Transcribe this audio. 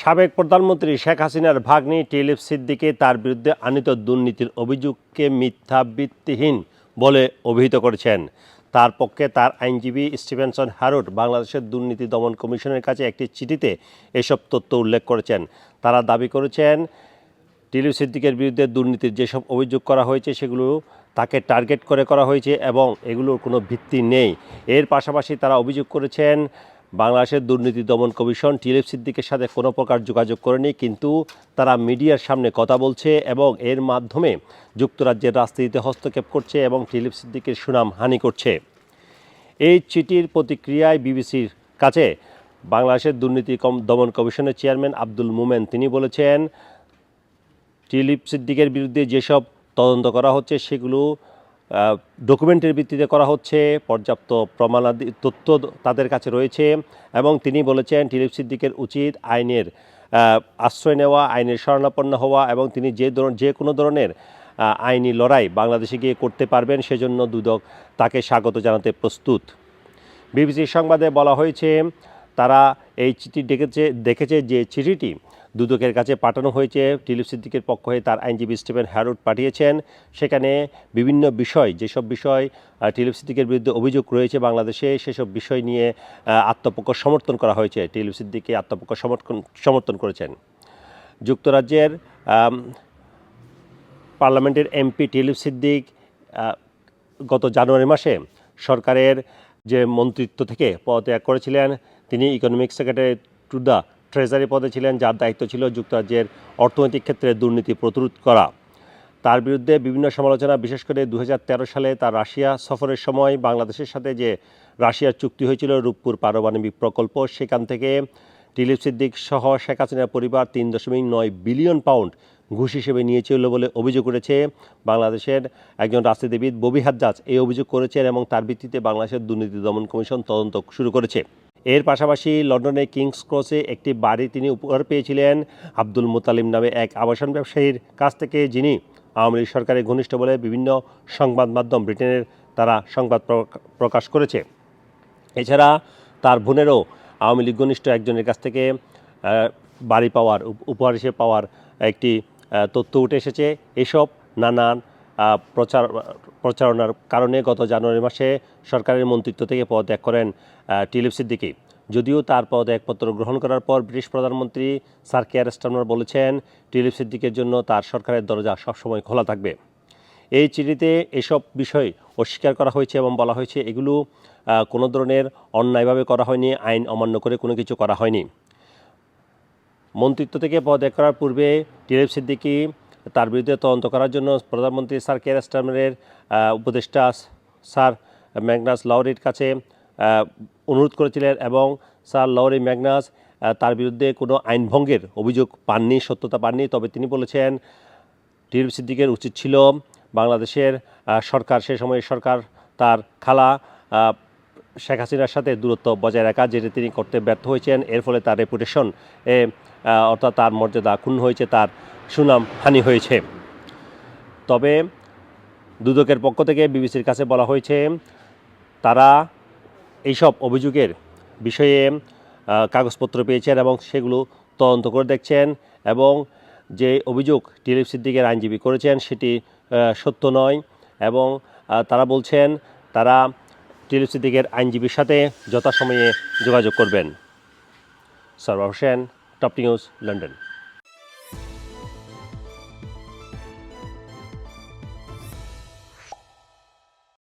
সাবেক প্রধানমন্ত্রী শেখ হাসিনার ভাগ্নি টিলিপ সিদ্দিকে তার বিরুদ্ধে আনিত দুর্নীতির অভিযোগকে মিথ্যা ভিত্তিহীন বলে অভিহিত করেছেন। তার পক্ষে তার আইনজীবী স্টিভেনসন হ্যারোড বাংলাদেশের দুর্নীতি দমন কমিশনের কাছে একটি চিঠিতে এসব তথ্য উল্লেখ করেছেন। তারা দাবি করেছেন, টিলিপ সিদ্দিকের বিরুদ্ধে দুর্নীতির যেসব অভিযোগ করা হয়েছে সেগুলো তাকে টার্গেট করে করা হয়েছে এবং এগুলোর কোনো ভিত্তি নেই। এর পাশাপাশি তারা অভিযোগ করেছেন বাংলাদেশের দুর্নীতি দমন কমিশন টিলিপ সিদ্দিকের সাথে কোনো প্রকার যোগাযোগ করেনি, কিন্তু তারা মিডিয়ার সামনে কথা বলছে এবং এর মাধ্যমে যুক্তরাজ্যের রাজনীতিতে হস্তক্ষেপ করছে এবং টিলিপ সিদ্দিকের সুনাম হানি করছে। এই চিঠির প্রতিক্রিয়ায় বিবিসির কাছে বাংলাদেশের দুর্নীতি কম দমন কমিশনের চেয়ারম্যান আব্দুল মোমেন তিনি বলেছেন টিলিপ সিদ্দিকের বিরুদ্ধে যেসব তদন্ত করা হচ্ছে সেগুলো ডকুমেন্টের ভিত্তিতে করা হচ্ছে, পর্যাপ্ত প্রমাণাদি, তথ্য তাদের কাছে রয়েছে এবং তিনি বলেছেন টিলিপ সিদ্দিকের উচিত আইনের আশ্রয় নেওয়া, আইনের শরণাপন্ন হওয়া এবং তিনি যে ধরন, যে কোনো ধরনের আইনি লড়াই বাংলাদেশে গিয়ে করতে পারবেন সেজন্য দুদক তাকে স্বাগত জানাতে প্রস্তুত। বিবিসির সংবাদে বলা হয়েছে, তারা এই চিঠি ডেকেছে, দেখেছে যে চিঠিটি দুদকের কাছে পাঠানো হয়েছে। টিলিপ সিদ্দিকের পক্ষ হয়ে তার আইনজীবী স্টিভেন হ্যারোড পাঠিয়েছেন। সেখানে বিভিন্ন বিষয়, যেসব বিষয় টিলিপ সিদ্দিকের বিরুদ্ধে অভিযোগ রয়েছে বাংলাদেশে, সেসব বিষয় নিয়ে আত্মপক্ষ সমর্থন করা হয়েছে। টিলিপ সিদ্দিককে আত্মপক্ষ সমর্থন সমর্থন করেছেন। যুক্তরাজ্যের পার্লামেন্টের এমপি টিলিপ সিদ্দিক গত জানুয়ারি মাসে সরকারের যে মন্ত্রিত্ব থেকে পদত্যাগ করেছিলেন, তিনি economic secretary to the treasury পদে ছিলেন, যার দায়িত্ব ছিল যুক্তরাজ্যের অর্থনৈতিক ক্ষেত্রে দুর্নীতি প্রতিরোধ করা। তার বিরুদ্ধে বিভিন্ন সমালোচনা, বিশেষ করে দু হাজার তেরো সালে তার রাশিয়া সফরের সময় বাংলাদেশের সাথে যে রাশিয়ার চুক্তি হয়েছিল, রূপপুর পারমাণবিক প্রকল্প, সেখান থেকে টিলিপ সিদ্দিক সহ শেখ হাসিনার পরিবার তিন দশমিক নয় বিলিয়ন পাউন্ড ঘুষ হিসেবে নিয়েছিল বলে অভিযোগ করেছে বাংলাদেশের একজন রাজনীতিবিদ ববি হাজ্জাজ এই অভিযোগ করেছেন এবং তার ভিত্তিতে বাংলাদেশের দুর্নীতি দমন কমিশন তদন্ত শুরু করেছে। এর পাশাপাশি লন্ডনের কিংস ক্রসে একটি বাড়ি তিনি উপহার পেয়েছিলেন। আব্দুল মুতালিম নামে এক আবাসন ব্যবসায়ীর কাছ থেকে, যিনি আওয়ামী লীগ সরকারের ঘনিষ্ঠ বলে বিভিন্ন সংবাদ মাধ্যম ব্রিটেনের তারা সংবাদ প্রকা- প্রকাশ করেছে। এছাড়া তার বোনেরও আওয়ামী লীগ ঘনিষ্ঠ একজনের কাছ থেকে বাড়ি পাওয়ার, উপ- উপহার হিসেবে পাওয়ার একটি তথ্য উঠে এসেছে। এসব নানান প্রচার, প্রচারণার কারণে গত জানুয়ারি মাসে সরকারের মন্ত্রিত্ব থেকে পদত্যাগ করেন টিলিপ সিদ্দিকি। যদিও তার পদত্যাগপত্র গ্রহণ করার পর ব্রিটিশ প্রধানমন্ত্রী স্যার কেয়ার স্টার্মার বলেছেন, টিলিপ সিদ্দিকের জন্য তার সরকারের দরজা সবসময় খোলা থাকবে। এই চিঠিতে এসব বিষয় অস্বীকার করা হয়েছে এবং বলা হয়েছে, এগুলো কোনো ধরনের অন্যায়ভাবে করা হয়নি, আইন অমান্য করে কোনো কিছু করা হয়নি। মন্ত্রিত্ব থেকে পদত্যাগ করার পূর্বে টিলেপ সিদ্দিকি তার বিরুদ্ধে তদন্ত করার জন্য প্রধানমন্ত্রী স্যার কেয়ার স্টারমারের উপদেষ্টা স্যার ম্যাগনাস লাউরির কাছে অনুরোধ করেছিলেন এবং স্যার লাউরি ম্যাগনাস তার বিরুদ্ধে কোনো আইনভঙ্গের অভিযোগ পাননি, সত্যতা পাননি। তবে তিনি বলেছেন টিলিপ সিদ্দিকের উচিত ছিল বাংলাদেশের সরকার, সে সময় সরকার তার খালা শেখ হাসিনার সাথে দূরত্ব বজায় রাখা, যেটি তিনি করতে ব্যর্থ হয়েছেন, এর ফলে তার রেপুটেশন অর্থাৎ তার মর্যাদা ক্ষুণ্ণ হয়েছে, তার সুনাম হানি হয়েছে। তবে দুদকের পক্ষ থেকে বিবিসির কাছে বলা হয়েছে, তারা এইসব অভিযোগের বিষয়ে কাগজপত্র পেয়েছেন এবং সেগুলো তদন্ত করে দেখছেন এবং যে অভিযোগ টিলিপ সিদ্দিকের আইনজীবী করেছেন, সেটি সত্য নয় এবং তারা বলছেন, তারা টিলিপ সিদ্দিকের আইনজীবীর সাথে যথাসময়ে যোগাযোগ করবেন। Sarwar Hossain top news London.